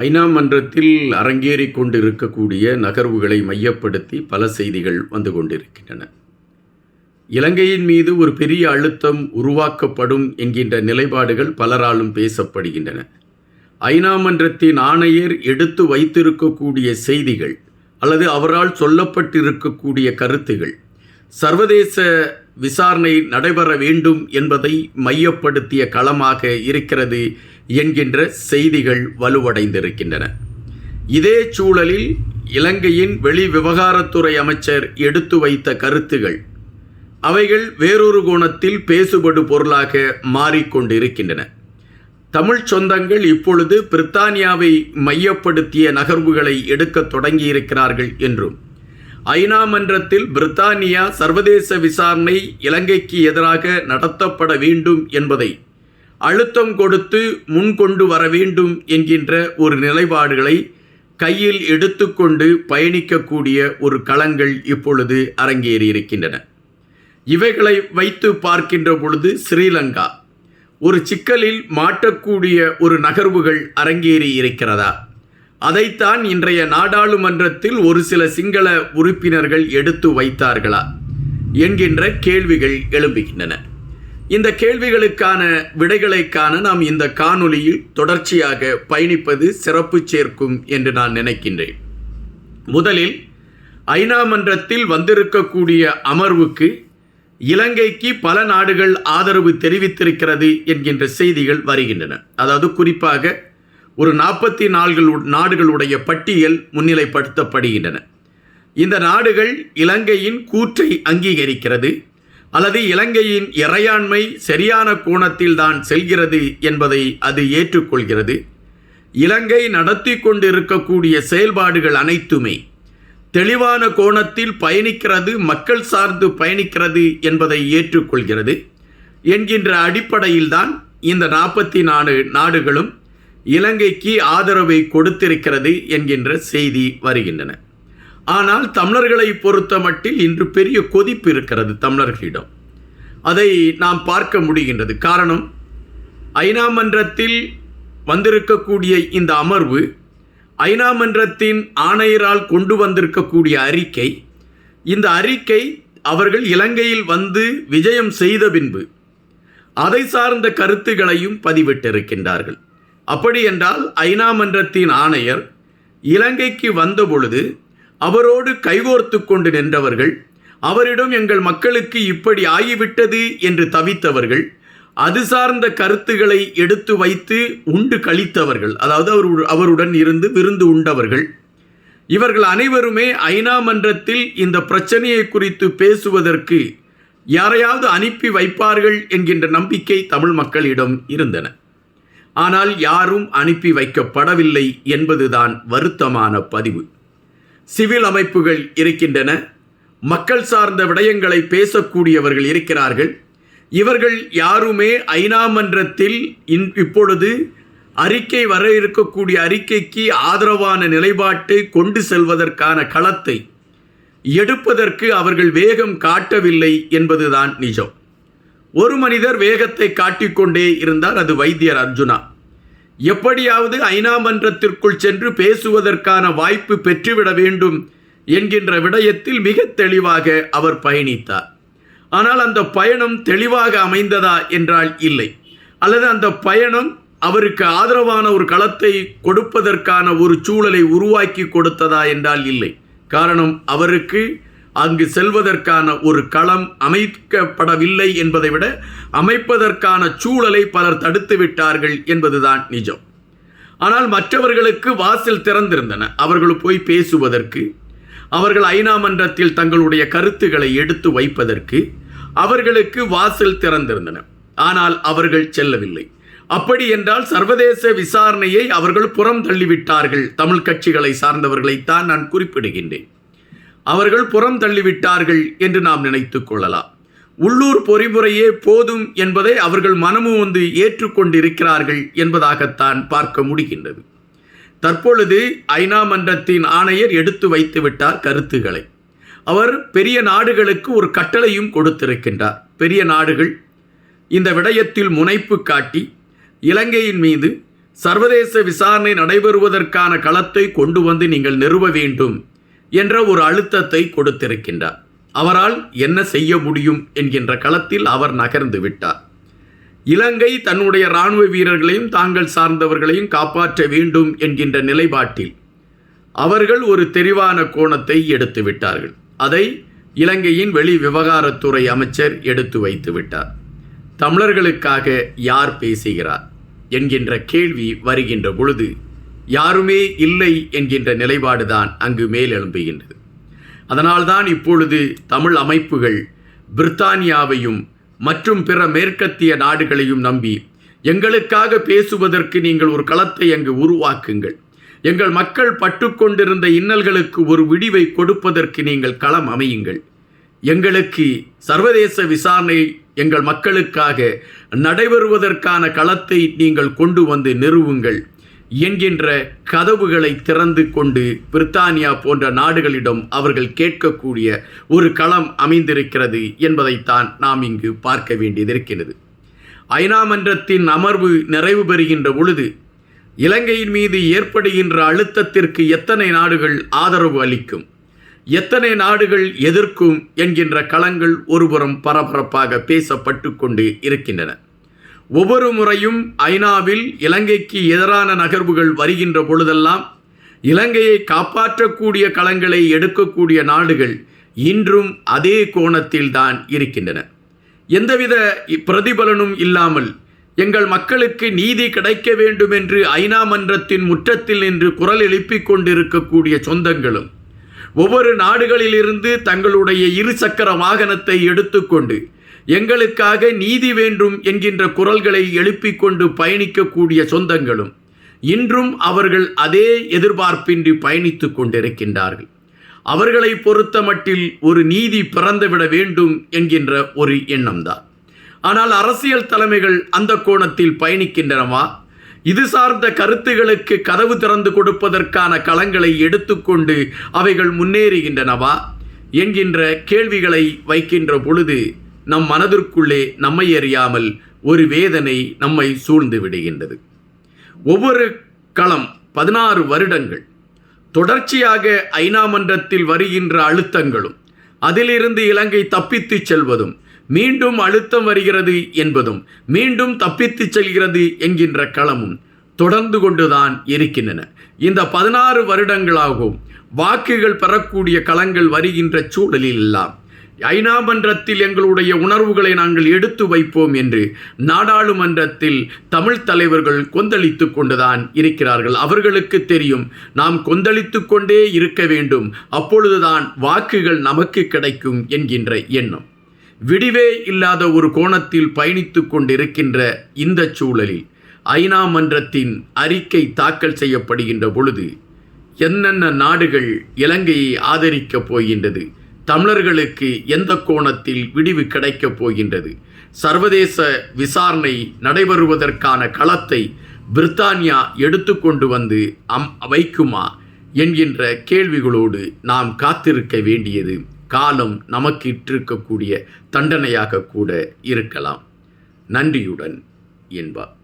ஐநா மன்றத்தில் அரங்கேறிக் கொண்டிருக்கக்கூடிய நகர்வுகளை மையப்படுத்தி பல செய்திகள் வந்து கொண்டிருக்கின்றன. இலங்கையின் மீது ஒரு பெரிய அழுத்தம் உருவாக்கப்படும் என்கின்ற நிலைப்பாடுகள் பலராலும் பேசப்படுகின்றன. ஐநா மன்றத்தின் ஆணையர் எடுத்து வைத்திருக்கக்கூடிய செய்திகள் அல்லது அவரால் சொல்லப்பட்டிருக்கக்கூடிய கருத்துகள் சர்வதேச விசாரணை நடைபெற வேண்டும் என்பதை மையப்படுத்திய களமாக இருக்கிறது என்கின்ற செய்திகள் வலுவடைந்திருக்கின்றன. இதே சூழலில் இலங்கையின் வெளி விவகாரத்துறை அமைச்சர் எடுத்து வைத்த கருத்துகள் அவைகள் வேறொரு கோணத்தில் பேசுபடு பொருளாக மாறிக்கொண்டிருக்கின்றன. தமிழ் சொந்தங்கள் இப்பொழுது பிரித்தானியாவை மையப்படுத்திய நகர்வுகளை எடுக்கத் தொடங்கியிருக்கிறார்கள் என்றும் ஐநா மன்றத்தில் பிரித்தானியா சர்வதேச விசாரணை இலங்கைக்கு எதிராக நடத்தப்பட வேண்டும் என்பதை அழுத்தம் கொடுத்து முன்கொண்டு வர வேண்டும் என்கின்ற ஒரு நிலைப்பாடுகளை கையில் எடுத்துக்கொண்டு பயணிக்கக்கூடிய ஒரு களங்கள் இப்பொழுது அரங்கேறியிருக்கின்றன. இவைகளை வைத்து பார்க்கின்ற பொழுது ஸ்ரீலங்கா ஒரு சிக்கலில் மாட்டக்கூடிய ஒரு நகர்வுகள் அரங்கேறி இருக்கிறதா அதைத்தான் இன்றைய நாடாளுமன்றத்தில் ஒரு சில சிங்கள உறுப்பினர்கள் எடுத்து வைத்தார்களா? என்கின்ற கேள்விகள் எழும்புகின்றன. இந்த கேள்விகளுக்கான விடைகளை காண நாம் இந்த காணொளியில் தொடர்ச்சியாக பயணிப்பது சிறப்பு சேர்க்கும் என்று நான் நினைக்கின்றேன். முதலில் ஐநா மன்றத்தில் வந்திருக்கக்கூடிய அமர்வுக்கு இலங்கைக்கு பல நாடுகள் ஆதரவு தெரிவித்திருக்கிறது என்கின்ற செய்திகள் வருகின்றன. அதாவது குறிப்பாக ஒரு நாற்பத்தி நாள்கள் நாடுகளுடைய பட்டியல் முன்னிலைப்படுத்தப்படுகின்றன. இந்த நாடுகள் இலங்கையின் கூற்றை அங்கீகரிக்கிறது. அல்லது இலங்கையின் இறையாண்மை சரியான கோணத்தில் தான் செல்கிறது என்பதை அது ஏற்றுக்கொள்கிறது. இலங்கை நடத்தி கொண்டிருக்கக்கூடிய செயல்பாடுகள் அனைத்துமே தெளிவான கோணத்தில் பயணிக்கிறது மக்கள் சார்ந்து பயணிக்கிறது என்பதை ஏற்றுக்கொள்கிறது. என்கின்ற அடிப்படையில்தான் இந்த நாற்பத்தி நாலு நாடுகளும் இலங்கைக்கு ஆதரவை கொடுத்திருக்கிறது என்கின்ற செய்தி வருகின்றன. ஆனால் தமிழர்களை பொறுத்த மட்டில் இன்று பெரிய கொதிப்பு இருக்கிறது தமிழர்களிடம். அதை நாம் பார்க்க முடிகின்றது. காரணம் ஐநா மன்றத்தில் வந்திருக்கக்கூடிய இந்த அமர்வு ஐநா மன்றத்தின் ஆணையரால் கொண்டு வந்திருக்கக்கூடிய அறிக்கை இந்த அறிக்கை அவர்கள் இலங்கையில் வந்து விஜயம் செய்த பின்பு அதை சார்ந்த கருத்துகளையும் பதிவிட்டிருக்கின்றார்கள். அப்படி என்றால் ஐநா மன்றத்தின் ஆணையர் இலங்கைக்கு வந்தபொழுது அவரோடு கைகோர்த்து கொண்டு நின்றவர்கள் அவரிடம் எங்கள் மக்களுக்கு இப்படி ஆகிவிட்டது என்று தவித்தவர்கள் அது சார்ந்த கருத்துக்களை எடுத்து வைத்து உண்டு கழித்தவர்கள் அதாவது அவர் அவருடன் இருந்து விருந்து உண்டவர்கள். இவர்கள் அனைவருமே ஐநா மன்றத்தில் இந்த பிரச்சனையை குறித்து பேசுவதற்கு யாரையாவது அனுப்பி வைப்பார்கள் என்கின்ற நம்பிக்கை தமிழ் மக்களிடம் இருந்தன. ஆனால் யாரும் அனுப்பி வைக்கப்படவில்லை என்பதுதான் வருத்தமான பதிவு. சிவில் அமைப்புகள் இருக்கின்றன. மக்கள் சார்ந்த விடயங்களை பேசக்கூடியவர்கள் இருக்கிறார்கள். இவர்கள் யாருமே ஐநா மன்றத்தில் இன் இப்பொழுது அறிக்கை வர இருக்கக்கூடிய அறிக்கைக்கு ஆதரவான நிலைப்பாட்டை கொண்டு செல்வதற்கான களத்தை எடுப்பதற்கு அவர்கள் வேகம் காட்டவில்லை என்பதுதான் நிஜம். ஒரு மனிதர் வேகத்தை காட்டிக்கொண்டே இருந்தார் அது வைத்தியர் அர்ஜுனா. எப்படியாவது ஐநா மன்றத்திற்குள் சென்று பேசுவதற்கான வாய்ப்பு பெற்றுவிட வேண்டும் என்கின்ற விடயத்தில் மிக தெளிவாக அவர் பயணித்தார். ஆனால் அந்த பயணம் தெளிவாக அமைந்ததா என்றால் இல்லை. அல்லது அந்த பயணம் அவருக்கு ஆதரவான ஒரு களத்தை கொடுப்பதற்கான ஒரு சூழலை உருவாக்கி கொடுத்ததா என்றால் இல்லை. காரணம் அவருக்கு அங்கு செல்வதற்கான ஒரு களம் அமைக்கப்படவில்லை என்பதை விட அமைப்பதற்கான சூழலை பலர் தடுத்து விட்டார்கள் என்பதுதான் நிஜம். ஆனால் மற்றவர்களுக்கு வாசல் திறந்திருந்தன. அவர்கள் போய் பேசுவதற்கு அவர்கள் ஐநா மன்றத்தில் தங்களுடைய கருத்துக்களை எடுத்து வைப்பதற்கு அவர்களுக்கு வாசல் திறந்திருந்தன. ஆனால் அவர்கள் செல்லவில்லை. அப்படி என்றால் சர்வதேச விசாரணையை அவர்கள் புறம் தள்ளிவிட்டார்கள் தமிழ் கட்சிகளை சார்ந்தவர்களைத்தான் நான் குறிப்பிடுகின்றேன். அவர்கள் புறம் தள்ளிவிட்டார்கள் என்று நாம் நினைத்து கொள்ளலாம். உள்ளூர் பொறிமுறையே போதும் என்பதை அவர்கள் மனமும் வந்து ஏற்றுக்கொண்டிருக்கிறார்கள் என்பதாகத்தான் பார்க்க முடிகின்றது. தற்பொழுது ஐநா மன்றத்தின் ஆணையர் எடுத்து வைத்து விட்டார் கருத்துக்களை. அவர் பெரிய நாடுகளுக்கு ஒரு கட்டளையும் கொடுத்திருக்கின்றார். பெரிய நாடுகள் இந்த விடயத்தில் முனைப்பு காட்டி இலங்கையின் மீது சர்வதேச விசாரணை நடைபெறுவதற்கான களத்தை கொண்டு வந்து நீங்கள் நிறுவ வேண்டும். என்ற ஒரு அழுத்தத்தை கொடுத்திருக்கின்றார். அவரால் என்ன செய்ய முடியும் என்கின்ற களத்தில் அவர் நகர்ந்து விட்டார். இலங்கை தன்னுடைய இராணுவ வீரர்களையும் தாங்கள் சார்ந்தவர்களையும் காப்பாற்ற வேண்டும் என்கின்ற நிலைப்பாட்டில் அவர்கள் ஒரு தெரிவான கோணத்தை எடுத்து விட்டார்கள். அதை இலங்கையின் வெளி விவகாரத்துறை அமைச்சர் எடுத்து வைத்து விட்டார். தமிழர்களுக்காக யார் பேசுகிறார்? என்கின்ற கேள்வி வருகின்ற பொழுது யாருமே இல்லை என்கின்ற நிலைப்பாடுதான் அங்கு மேலெழும்புகின்றது. அதனால்தான் இப்பொழுது தமிழ் அமைப்புகள் பிரித்தானியாவையும் மற்றும் பிற மேற்கத்திய நாடுகளையும் நம்பி எங்களுக்காக பேசுவதற்கு நீங்கள் ஒரு களத்தை அங்கு உருவாக்குங்கள். எங்கள் மக்கள் பட்டுக்கொண்டிருந்த இன்னல்களுக்கு ஒரு விடிவை கொடுப்பதற்கு நீங்கள் களம் அமையுங்கள். எங்களுக்கு சர்வதேச விசாரணை எங்கள் மக்களுக்காக நடைபெறுவதற்கான களத்தை நீங்கள் கொண்டு வந்து நிறுவுங்கள். என்கின்ற கதவுகளை திறந்து கொண்டு பிரித்தானியா போன்ற நாடுகளிடம் அவர்கள் கேட்கக்கூடிய ஒரு களம் அமைந்திருக்கிறது என்பதைத்தான் நாம் இங்கு பார்க்க வேண்டியதிருக்கிறது ஐநா மன்றத்தின் அமர்வு நிறைவு பெறுகின்ற பொழுது இலங்கையின் மீது ஏற்படுகின்ற அழுத்தத்திற்கு எத்தனை நாடுகள் ஆதரவு அளிக்கும் எத்தனை நாடுகள் எதிர்க்கும் என்கின்ற களங்கள் ஒருபுறம் பரபரப்பாக பேசப்பட்டு கொண்டு இருக்கின்றன. ஒவ்வொரு முறையும் ஐநாவில் இலங்கைக்கு எதிரான நகர்வுகள் வருகின்ற பொழுதெல்லாம் இலங்கையை காப்பாற்றக்கூடிய களங்களை எடுக்கக்கூடிய நாடுகள் இன்றும் அதே கோணத்தில் தான் இருக்கின்றன. எந்தவித பிரதிபலனும் இல்லாமல் எங்கள் மக்களுக்கு நீதி கிடைக்க வேண்டும் என்று ஐநா மன்றத்தின் முற்றத்தில் நின்று குரல் எழுப்பிக் கொண்டிருக்கக்கூடிய சொந்தங்களும் ஒவ்வொரு நாடுகளிலிருந்து தங்களுடைய இருசக்கர வாகனத்தை எடுத்துக்கொண்டு எங்களுக்காக நீதி வேண்டும் என்கின்ற குரல்களை எழுப்பிக் கொண்டு பயணிக்கக்கூடிய சொந்தங்களும் இன்றும் அவர்கள் அதே எதிர்பார்ப்பின்றி பயணித்துக் கொண்டிருக்கின்றார்கள். அவர்களை பொறுத்த மட்டில் ஒரு நீதி பிறந்துவிட வேண்டும் என்கின்ற ஒரு எண்ணம்தான். ஆனால் அரசியல் தலைமைகள் அந்த கோணத்தில் பயணிக்கின்றனவா? இது சார்ந்த கருத்துகளுக்கு கதவு திறந்து கொடுப்பதற்கான களங்களை எடுத்துக்கொண்டு அவைகள் முன்னேறுகின்றனவா? என்கின்ற கேள்விகளை வைக்கின்ற பொழுது நம் மனதிற்குள்ளே நம்மை அறியாமல் ஒரு வேதனை நம்மை சூழ்ந்து விடுகின்றது. ஒவ்வொரு களம் பதினாறு வருடங்கள். தொடர்ச்சியாக ஐநா மன்றத்தில் வருகின்ற அழுத்தங்களும் அதிலிருந்து இலங்கை தப்பித்துச் செல்வதும் மீண்டும் அழுத்தம் வருகிறது என்பதும் மீண்டும் தப்பித்துச் செல்கிறது என்கின்ற களமும் தொடர்ந்து கொண்டுதான் இருக்கின்றன. இந்த பதினாறு வருடங்களாகவும் வாக்குகள் பெறக்கூடிய களங்கள் வருகின்ற சூழலில் எல்லாம் ஐநா மன்றத்தில் எங்களுடைய உணர்வுகளை நாங்கள் எடுத்து வைப்போம் என்று நாடாளுமன்றத்தில் தமிழ் தலைவர்கள் கொந்தளித்து கொண்டுதான் இருக்கிறார்கள். அவர்களுக்கு தெரியும் நாம் கொந்தளித்து கொண்டே இருக்க வேண்டும். அப்பொழுதுதான் வாக்குகள் நமக்கு கிடைக்கும் என்கின்ற எண்ணம். விடிவே இல்லாத ஒரு கோணத்தில் பயணித்து கொண்டிருக்கின்ற இந்த சூழலில் ஐநா மன்றத்தின் அறிக்கை தாக்கல் செய்யப்படுகின்ற பொழுது என்னென்ன நாடுகள் இலங்கையை ஆதரிக்கப் போகின்றது? தமிழர்களுக்கு எந்த கோணத்தில் விடிவு கிடைக்கப் போகின்றது? சர்வதேச விசாரணை நடைபெறுவதற்கான களத்தை பிரித்தானியா எடுத்துக்கொண்டு வந்து அம் வைக்குமா? என்கின்ற கேள்விகளோடு நாம் காத்திருக்க வேண்டியது காலம் நமக்கு இட்டிருக்கக்கூடிய தண்டனையாக கூட இருக்கலாம். நன்றியுடன் என்பார்.